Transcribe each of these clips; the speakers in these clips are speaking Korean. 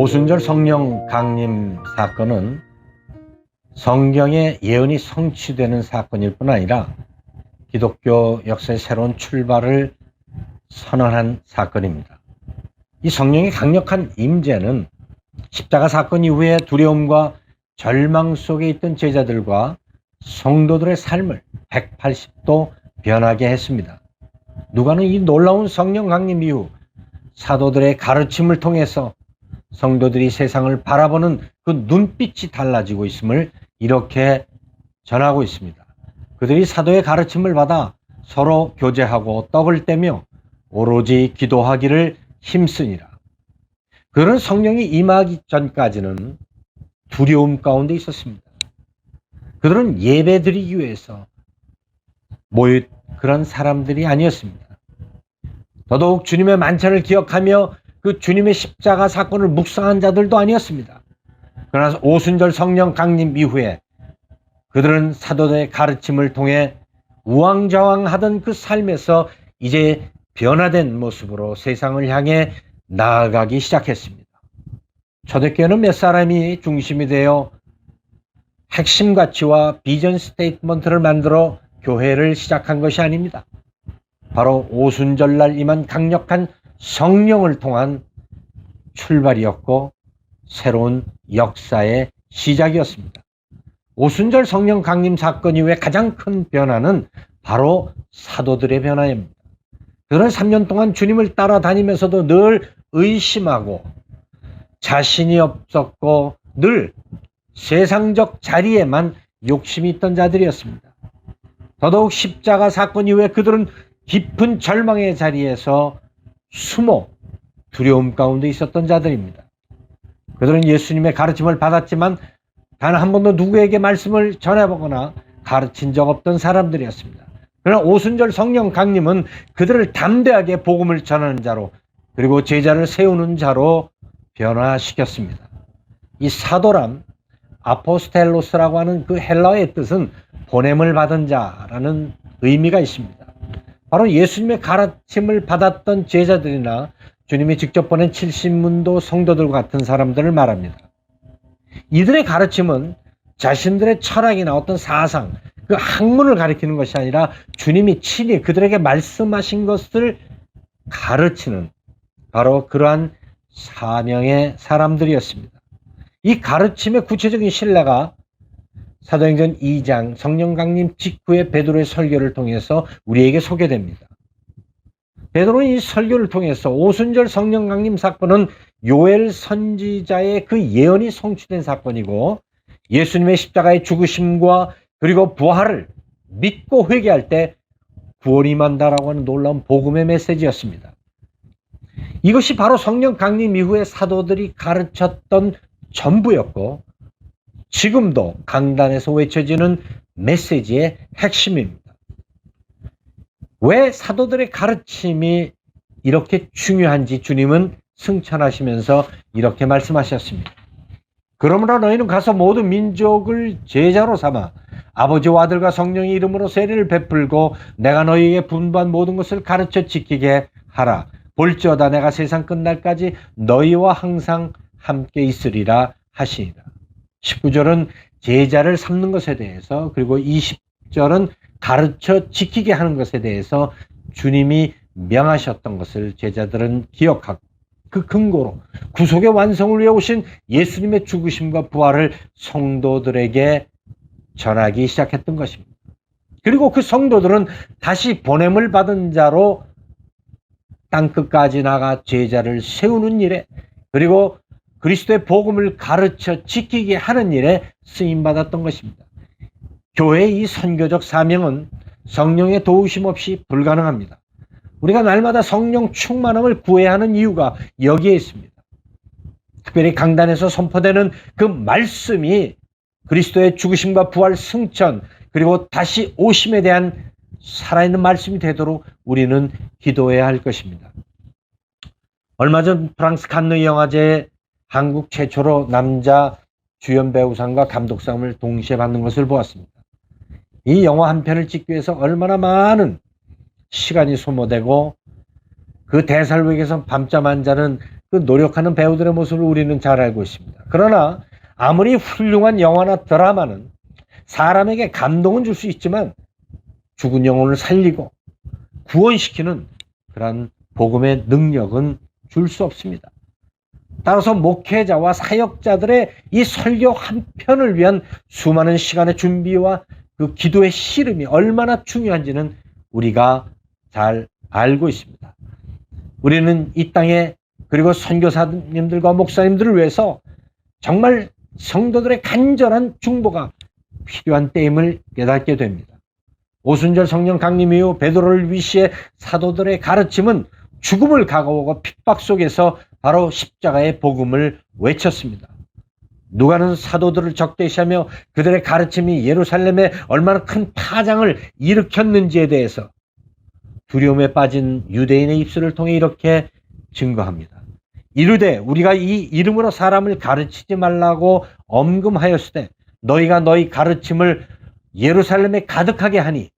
오순절 성령 강림 사건은 성경의 예언이 성취되는 사건일 뿐 아니라 기독교 역사의 새로운 출발을 선언한 사건입니다. 이 성령의 강력한 임재는 십자가 사건 이후에 두려움과 절망 속에 있던 제자들과 성도들의 삶을 180도 변하게 했습니다. 누가는 이 놀라운 성령 강림 이후 사도들의 가르침을 통해서 성도들이 세상을 바라보는 그 눈빛이 달라지고 있음을 이렇게 전하고 있습니다. 그들이 사도의 가르침을 받아 서로 교제하고 떡을 떼며 오로지 기도하기를 힘쓰니라. 그런 성령이 임하기 전까지는 두려움 가운데 있었습니다. 그들은 예배 드리기 위해서 모인 그런 사람들이 아니었습니다. 더더욱 주님의 만찬을 기억하며 그 주님의 십자가 사건을 묵상한 자들도 아니었습니다. 그러나 오순절 성령 강림 이후에 그들은 사도들의 가르침을 통해 우왕좌왕하던 그 삶에서 이제 변화된 모습으로 세상을 향해 나아가기 시작했습니다. 초대교회는 몇 사람이 중심이 되어 핵심 가치와 비전 스테이트먼트를 만들어 교회를 시작한 것이 아닙니다. 바로 오순절날 임한 강력한 성령을 통한 출발이었고 새로운 역사의 시작이었습니다. 오순절 성령 강림 사건 이후에 가장 큰 변화는 바로 사도들의 변화입니다. 그런 3년 동안 주님을 따라다니면서도 늘 의심하고 자신이 없었고 늘 세상적 자리에만 욕심이 있던 자들이었습니다. 더더욱 십자가 사건 이후에 그들은 깊은 절망의 자리에서 숨어 두려움 가운데 있었던 자들입니다. 그들은 예수님의 가르침을 받았지만 단 한 번도 누구에게 말씀을 전해보거나 가르친 적 없던 사람들이었습니다. 그러나 오순절 성령 강림은 그들을 담대하게 복음을 전하는 자로 그리고 제자를 세우는 자로 변화시켰습니다. 이 사도란 아포스텔로스라고 하는 그 헬라어의 뜻은 보냄을 받은 자라는 의미가 있습니다. 바로 예수님의 가르침을 받았던 제자들이나 주님이 직접 보낸 70문도 성도들과 같은 사람들을 말합니다. 이들의 가르침은 자신들의 철학이나 어떤 사상, 그 학문을 가리키는 것이 아니라 주님이 친히 그들에게 말씀하신 것을 가르치는 바로 그러한 사명의 사람들이었습니다. 이 가르침의 구체적인 신뢰가 사도행전 2장 성령 강림 직후의 베드로의 설교를 통해서 우리에게 소개됩니다. 베드로는 이 설교를 통해서 오순절 성령 강림 사건은 요엘 선지자의 그 예언이 성취된 사건이고 예수님의 십자가의 죽으심과 그리고 부활을 믿고 회개할 때 구원이 만다라고 하는 놀라운 복음의 메시지였습니다. 이것이 바로 성령 강림 이후에 사도들이 가르쳤던 전부였고 지금도 강단에서 외쳐지는 메시지의 핵심입니다. 왜 사도들의 가르침이 이렇게 중요한지 주님은 승천하시면서 이렇게 말씀하셨습니다. 그러므로 너희는 가서 모든 민족을 제자로 삼아 아버지와 아들과 성령의 이름으로 세례를 베풀고 내가 너희에게 분부한 모든 것을 가르쳐 지키게 하라. 볼지어다 내가 세상 끝날까지 너희와 항상 함께 있으리라 하시니라. 19절은 제자를 삼는 것에 대해서 그리고 20절은 가르쳐 지키게 하는 것에 대해서 주님이 명하셨던 것을 제자들은 기억하고 그 근거로 구속의 완성을 위해 오신 예수님의 죽으심과 부활을 성도들에게 전하기 시작했던 것입니다. 그리고 그 성도들은 다시 보냄을 받은 자로 땅끝까지 나가 제자를 세우는 일에 그리고 그리스도의 복음을 가르쳐 지키게 하는 일에 쓰임 받았던 것입니다. 교회의 이 선교적 사명은 성령의 도우심 없이 불가능합니다. 우리가 날마다 성령 충만함을 구해야 하는 이유가 여기에 있습니다. 특별히 강단에서 선포되는 그 말씀이 그리스도의 죽으심과 부활 승천 그리고 다시 오심에 대한 살아있는 말씀이 되도록 우리는 기도해야 할 것입니다. 얼마 전 프랑스 칸느 영화제에 한국 최초로 남자 주연 배우상과 감독상을 동시에 받는 것을 보았습니다. 이 영화 한 편을 찍기 위해서 얼마나 많은 시간이 소모되고 그 위해서 밤잠 안 자는 그 노력하는 배우들의 모습을 우리는 잘 알고 있습니다. 그러나 아무리 훌륭한 영화나 드라마는 사람에게 감동은 줄 수 있지만 죽은 영혼을 살리고 구원시키는 그러한 복음의 능력은 줄 수 없습니다. 따라서 목회자와 사역자들의 이 설교 한 편을 위한 수많은 시간의 준비와 그 기도의 씨름이 얼마나 중요한지는 우리가 잘 알고 있습니다. 우리는 이 땅에 그리고 선교사님들과 목사님들을 위해서 정말 성도들의 간절한 중보가 필요한 때임을 깨닫게 됩니다. 오순절 성령 강림 이후 베드로를 위시해 사도들의 가르침은 죽음을 각오하고 핍박 속에서 바로 십자가의 복음을 외쳤습니다. 누가는 사도들을 적대시하며 그들의 가르침이 예루살렘에 얼마나 큰 파장을 일으켰는지에 대해서 두려움에 빠진 유대인의 입술을 통해 이렇게 증거합니다. 이르되 우리가 이 이름으로 사람을 가르치지 말라고 엄금하였을 때 너희가 너희 가르침을 예루살렘에 가득하게 하니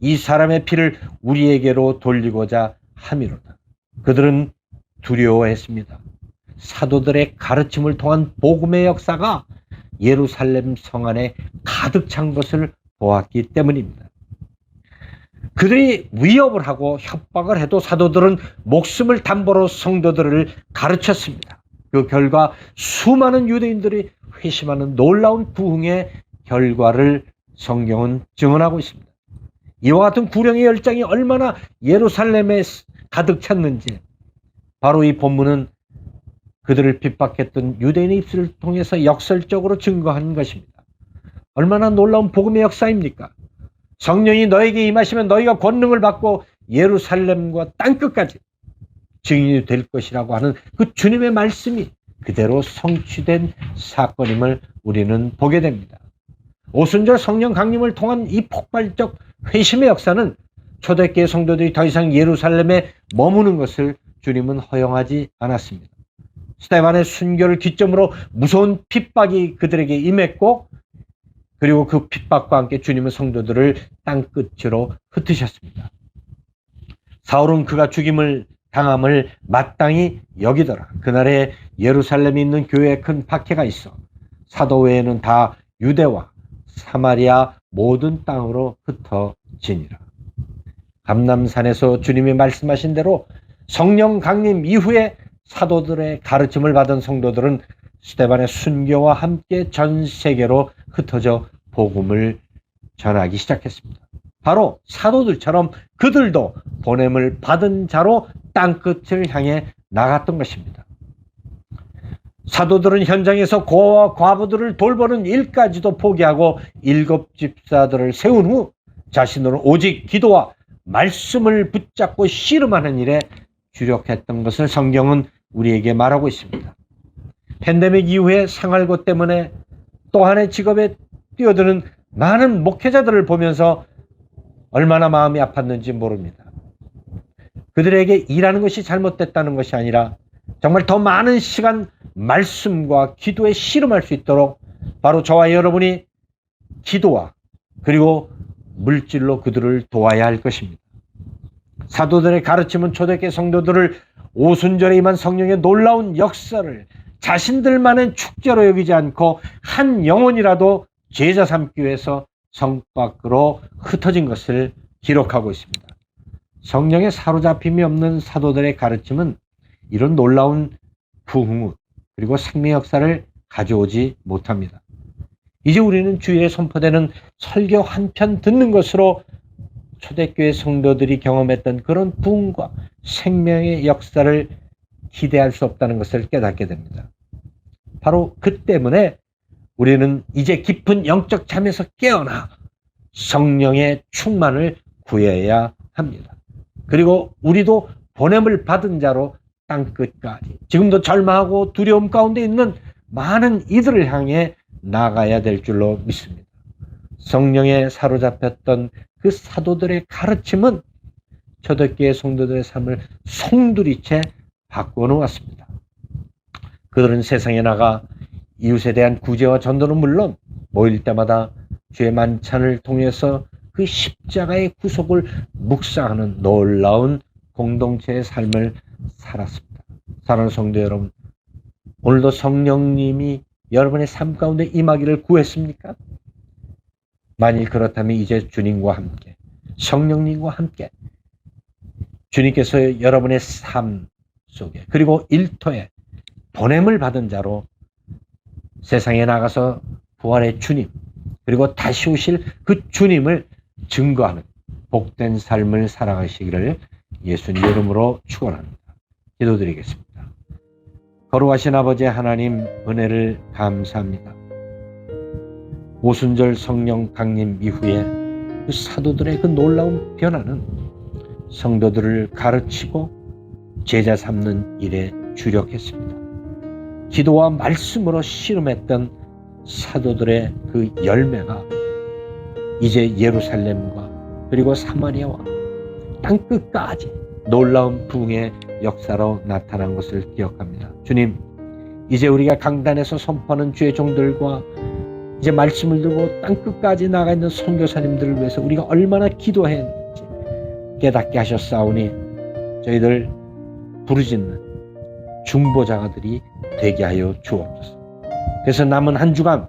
이 사람의 피를 우리에게로 돌리고자 함이로다. 그들은 두려워했습니다. 사도들의 가르침을 통한 복음의 역사가 예루살렘 성 안에 가득 찬 것을 보았기 때문입니다. 그들이 위협을 하고 협박을 해도 사도들은 목숨을 담보로 성도들을 가르쳤습니다. 그 결과 수많은 유대인들이 회심하는 놀라운 부흥의 결과를 성경은 증언하고 있습니다. 이와 같은 구령의 열장이 얼마나 예루살렘에 가득 찼는지 바로 이 본문은 그들을 핍박했던 유대인의 입술을 통해서 역설적으로 증거한 것입니다. 얼마나 놀라운 복음의 역사입니까? 성령이 너에게 임하시면 너희가 권능을 받고 예루살렘과 땅끝까지 증인이 될 것이라고 하는 그 주님의 말씀이 그대로 성취된 사건임을 우리는 보게 됩니다. 오순절 성령 강림을 통한 이 폭발적 회심의 역사는 초대교회 성도들이 더 이상 예루살렘에 머무는 것을 주님은 허용하지 않았습니다. 스테반의 순교를 기점으로 무서운 핍박이 그들에게 임했고 그리고 그 핍박과 함께 주님은 성도들을 땅 끝으로 흩으셨습니다. 사울은 그가 죽임을 당함을 마땅히 여기더라. 그날에 예루살렘에 있는 교회에 큰 박해가 있어 사도 외에는 다 유대와 사마리아 모든 땅으로 흩어지니라. 감남산에서 주님이 말씀하신 대로 성령 강림 이후에 사도들의 가르침을 받은 성도들은 스테반의 순교와 함께 전 세계로 흩어져 복음을 전하기 시작했습니다. 바로 사도들처럼 그들도 보냄을 받은 자로 땅끝을 향해 나갔던 것입니다. 사도들은 현장에서 고아와 과부들을 돌보는 일까지도 포기하고 일곱 집사들을 세운 후 자신으로 오직 기도와 말씀을 붙잡고 씨름하는 일에 주력했던 것을 성경은 우리에게 말하고 있습니다. 팬데믹 이후에 생활고 때문에 또 한의 직업에 뛰어드는 많은 목회자들을 보면서 얼마나 마음이 아팠는지 모릅니다. 그들에게 일하는 것이 잘못됐다는 것이 아니라 정말 더 많은 시간 말씀과 기도에 씨름할 수 있도록 바로 저와 여러분이 기도와 그리고 물질로 그들을 도와야 할 것입니다. 사도들의 가르침은 초대교 성도들을 오순절에 임한 성령의 놀라운 역사를 자신들만의 축제로 여기지 않고 한 영혼이라도 제자 삼기 위해서 성 밖으로 흩어진 것을 기록하고 있습니다. 성령의 사로잡힘이 없는 사도들의 가르침은 이런 놀라운 부흥 그리고 생명 역사를 가져오지 못합니다. 이제 우리는 주일에 선포되는 설교 한 편 듣는 것으로 초대교회 성도들이 경험했던 그런 부흥과 생명의 역사를 기대할 수 없다는 것을 깨닫게 됩니다. 바로 그 때문에 우리는 이제 깊은 영적 잠에서 깨어나 성령의 충만을 구해야 합니다. 그리고 우리도 보냄을 받은 자로 땅 끝까지 지금도 절망하고 두려움 가운데 있는 많은 이들을 향해 나가야 될 줄로 믿습니다. 성령에 사로잡혔던 그 사도들의 가르침은 초대교회 성도들의 삶을 송두리째 바꾸어 놓았습니다. 그들은 세상에 나가 이웃에 대한 구제와 전도는 물론 모일 때마다 주의 만찬을 통해서 그 십자가의 구속을 묵상하는 놀라운 공동체의 삶을 살았습니다. 사랑하는 성도 여러분, 오늘도 성령님이 여러분의 삶 가운데 임하기를 구했습니까? 만일 그렇다면 이제 주님과 함께, 성령님과 함께 주님께서 여러분의 삶 속에 그리고 일터에 보냄을 받은 자로 세상에 나가서 부활의 주님 그리고 다시 오실 그 주님을 증거하는 복된 삶을 살아가시기를 예수님 이름으로 축원합니다. 기도드리겠습니다. 거룩하신 아버지 하나님 은혜를 감사합니다. 오순절 성령 강림 이후에 그 사도들의 그 놀라운 변화는 성도들을 가르치고 제자 삼는 일에 주력했습니다. 기도와 말씀으로 씨름했던 사도들의 그 열매가 이제 예루살렘과 그리고 사마리아와 땅 끝까지 놀라운 부흥의 역사로 나타난 것을 기억합니다. 주님, 이제 우리가 강단에서 선포하는 주의 종들과 이제 말씀을 들고 땅 끝까지 나가 있는 선교사님들을 위해서 우리가 얼마나 기도해야 했는지 깨닫게 하셨사오니 저희들 부르짖는 중보자가들이 되게 하여 주옵소서. 그래서 남은 한 주간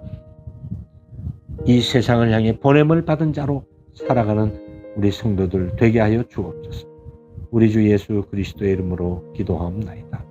이 세상을 향해 보냄을 받은 자로 살아가는 우리 성도들 되게 하여 주옵소서. 우리 주 예수 그리스도의 이름으로 기도하옵나이다.